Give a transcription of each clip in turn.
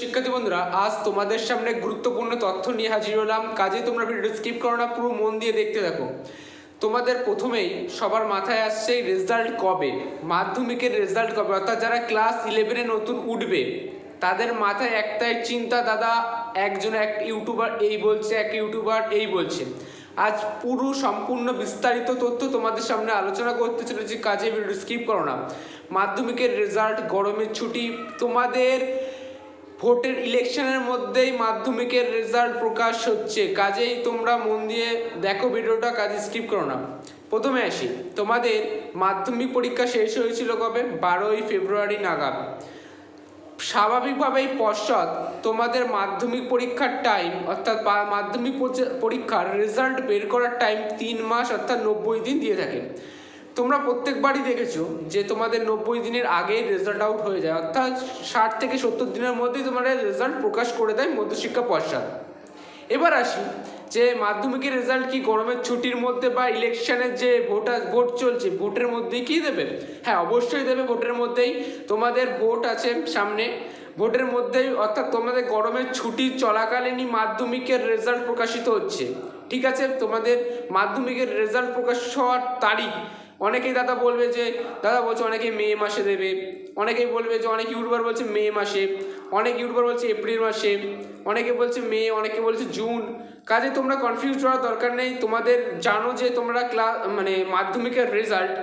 শিক্ষার্থী বন্ধুরা, আজ তোমাদের সামনে গুরুত্বপূর্ণ তথ্য নিয়ে হাজির হলাম। কাজেই তোমরা ভিডিও স্কিপ করো না, পুরো মন দিয়ে দেখতে থাকো। তোমাদের প্রথমেই সবার মাথায় আসছে রেজাল্ট কবে? মাধ্যমিকের রেজাল্ট কবে? অর্থাৎ যারা ক্লাস ইলেভেনে নতুন উঠবে, তাদের মাথায় একটাই চিন্তা, দাদা, একজন এক ইউটিউবার এই বলছে, এক ইউটিউবার এই বলছে। আজ পুরো সম্পূর্ণ বিস্তারিত তথ্য তোমাদের সামনে আলোচনা করতে চলেছি কাজে ভিডিও স্কিপ করো না। মাধ্যমিকের রেজাল্ট গরমের ছুটি, তোমাদের ভোটের ইলেকশনের মধ্যেই মাধ্যমিকের রেজাল্ট প্রকাশ হচ্ছে। কাজেই তোমরা মন দিয়ে দেখো ভিডিওটা, কাজে স্কিপ করো না। প্রথমে আসি। তোমাদের মাধ্যমিক পরীক্ষা শেষ হয়েছিল কবে? বারোই ফেব্রুয়ারি নাগাদ। স্বাভাবিকভাবেই পশ্চাৎ তোমাদের মাধ্যমিক পরীক্ষার টাইম অর্থাৎ মাধ্যমিক পরীক্ষার রেজাল্ট বের করার টাইম তিন মাস, অর্থাৎ নব্বই দিন দিয়ে থাকে। তোমরা প্রত্যেকবারই দেখেছ যে তোমাদের নব্বই দিনের আগেই রেজাল্ট আউট হয়ে যায়। অর্থাৎ ষাট থেকে সত্তর দিনের মধ্যেই তোমাদের রেজাল্ট প্রকাশ করে দেয় মধ্যশিক্ষা পশ্চাৎ এবার আসি যে মাধ্যমিকের রেজাল্ট কি গরমের ছুটির মধ্যে বা ইলেকশনের যে ভোট আস- ভোট চলছে ভোটের মধ্যেই কি দেবে? হ্যাঁ অবশ্যই দেবে ভোটের মধ্যেই। তোমাদের ভোট আছে সামনে। ভোটের মধ্যেই, অর্থাৎ তোমাদের গরমের ছুটি চলাকালীনই মাধ্যমিকের রেজাল্ট প্রকাশিত হচ্ছে। ঠিক আছে? তোমাদের মাধ্যমিকের রেজাল্ট প্রকাশ হওয়ার তারিখ অনেকেই দাদা বলবে যে, দাদা বলছে অনেকে মে মাসে দেবে, অনেকেই বলবে যে, অনেক ইউটিউবার বলছে মে মাসে, অনেক ইউটিউবার বলছে এপ্রিল মাসে, অনেকে বলছে মে, অনেকে বলছে জুন। কাজে তোমরা কনফিউজ হওয়ার দরকার নেই, তোমাদের জানো যে তোমরা ক্লাস মানে মাধ্যমিকের রেজাল্ট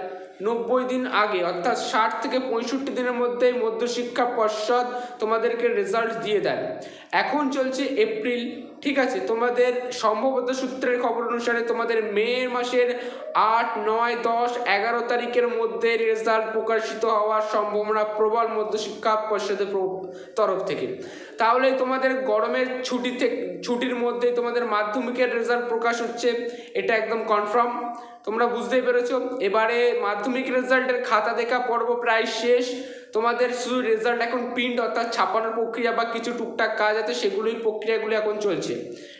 নব্বই দিন আগে, অর্থাৎ ষাট থেকে পঁয়ষট্টি দিনের মধ্যে মধ্যশিক্ষা পর্ষদ তোমাদেরকে রেজাল্ট দিয়ে দেয়। এখন চলছে এপ্রিল, ঠিক আছে? তোমাদের সম্ভবত সূত্রের খবর অনুসারে তোমাদের মে মাসের আট, নয়, দশ, এগারো তারিখের মধ্যে রেজাল্ট প্রকাশিত হওয়ার সম্ভাবনা প্রবল মধ্যশিক্ষা পর্ষদের প্র- তরফ থেকে। তাহলে তোমাদের গরমের ছুটি থেকে ছুটির মধ্যে তোমাদের মাধ্যমিকের রেজাল্ট প্রকাশ হচ্ছে, এটা একদম কনফার্ম। তোমরা বুঝতেই পেরেছ। এবারে মাধ্যমিক রেজাল্টের খাতা দেখা পর্ব প্রায় শেষ। তোমাদের শুধু রেজাল্ট এখন প্রিন্ট অর্থাৎ ছাপানোর প্রক্রিয়া বা কিছু টুকটাক কাজ আছে, সেগুলোই প্রক্রিয়াগুলি এখন চলছে।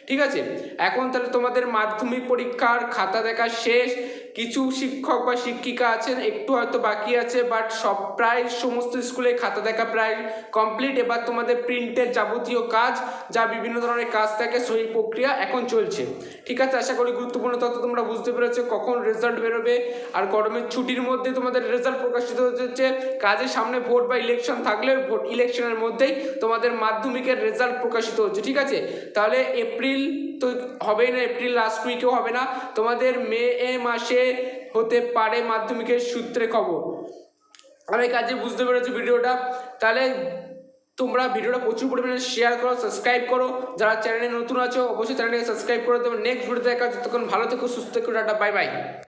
ঠিক আছে? এখন তাহলে তোমাদের মাধ্যমিক পরীক্ষার খাতা দেখা শেষ। কিছু শিক্ষক বা শিক্ষিকা আছেন, একটু হয়তো বাকি আছে বাট সব প্রায় সমস্ত স্কুলে খাতা দেখা প্রায় কমপ্লিট এবার তোমাদের প্রিন্টের যাবতীয় কাজ, যা বিভিন্ন ধরনের কাজ থাকে, সেই প্রক্রিয়া এখন চলছে। ঠিক আছে? আশা করি গুরুত্বপূর্ণ তথ্য তোমরা বুঝতে পেরেছ, কখন রেজাল্ট বেরোবে। আর গরমের ছুটির মধ্যে তোমাদের রেজাল্ট প্রকাশিত হচ্ছে, কাজের সামনে ভোট বা ইলেকশন থাকলে ভোট ইলেকশনের মধ্যেই তোমাদের মাধ্যমিকের রেজাল্ট প্রকাশিত হচ্ছে। ঠিক আছে? তাহলে এপ্রিল তো হবেই না, এপ্রিল লাস্ট উইকেও হবে না। তোমাদের মে, এ মাসে হতে পারে মাধ্যমিকের সূত্রে খবর। আমি কাজে বুঝতে পেরেছি ভিডিওটা? তাহলে তোমরা ভিডিওটা প্রচুর পরিমাণে শেয়ার করো সাবস্ক্রাইব করো। যারা চ্যানেলে নতুন আছো, অবশ্যই চ্যানেলটাকে সাবস্ক্রাইব করে দেবে। নেক্সট ভিডিও দেখা যতক্ষণ ততক্ষণ ভালো থেকো, সুস্থ থেকো, টাটা বাই বাই